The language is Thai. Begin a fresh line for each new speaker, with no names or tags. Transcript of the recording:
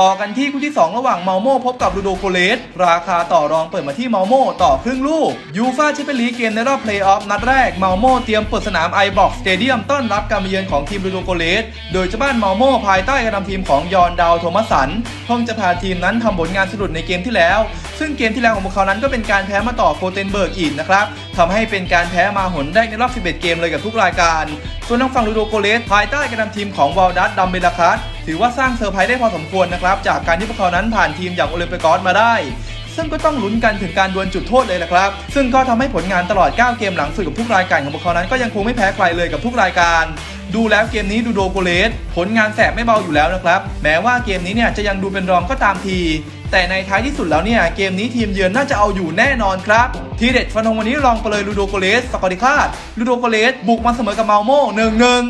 ต่อกันที่คู่ที่ 2 ระหว่างเมาโม่พบกับลูโดโคเลส ราคาต่อรองเปิดมาที่เมาโม่ต่อครึ่งลูกยูฟาแชมเปี้ยนลีกเกมในรอบเพลย์ออฟนัดแรกเมาโม่เตรียมเปิดสนามไอบ็อกสเตเดียมต้อนรับการมาเยือนของทีมลูโดโคเลส โดยเจ้าบ้านเมาโม่ภายใต้การนำทีมของยอนดาวโทมัสสันเพิ่งจะพาทีมนั้นทำผลงานสะดุดในเกมที่แล้ว ซึ่งเกมที่แล้วของพวกเขานั้นก็เป็นการแพ้มาต่อโคเทนเบิร์กอีกนะครับทำให้เป็นการแพ้มาหนได้ในรอบ 11 เกมเลยกับทุกรายการ ส่วนทางฝั่งลูโดโกเลสภายใต้การนำทีมของวอลดัสดัมเบลาคัสถือว่าสร้างเซอร์ไพรส์ได้พอสมควรนะครับจากการที่พวกเขานั้นผ่านทีมอย่างโอลิมปิกอสมาได้ซึ่งก็ต้องลุ้นกันถึงการดวลจุดโทษเลยนะครับ ซึ่งก็ทำให้ผลงานตลอด 9 เกมหลังสุดกับทุกรายการของพวกเขานั้น ก็ยังคงไม่แพ้ใครเลยกับทุกรายการ ดูแล้วเกมนี้ดูโดโกเลสผลงานแสบไม่เบาอยู่แล้วนะครับ แม้ว่าเกมนี้เนี่ยจะยังดูเป็นรองก็ตามที แต่ในท้ายที่สุดแล้วเนี่ย เกมนี้ทีมเยือนน่าจะเอาอยู่แน่นอนครับ ทีเด็ดฟันธงวันนี้ลองไปเลยลูโดโกเลสสกอริคาดลูโดโกเลสบุกมาเสมอกับเมาโม่หนึ่งหนึ่ง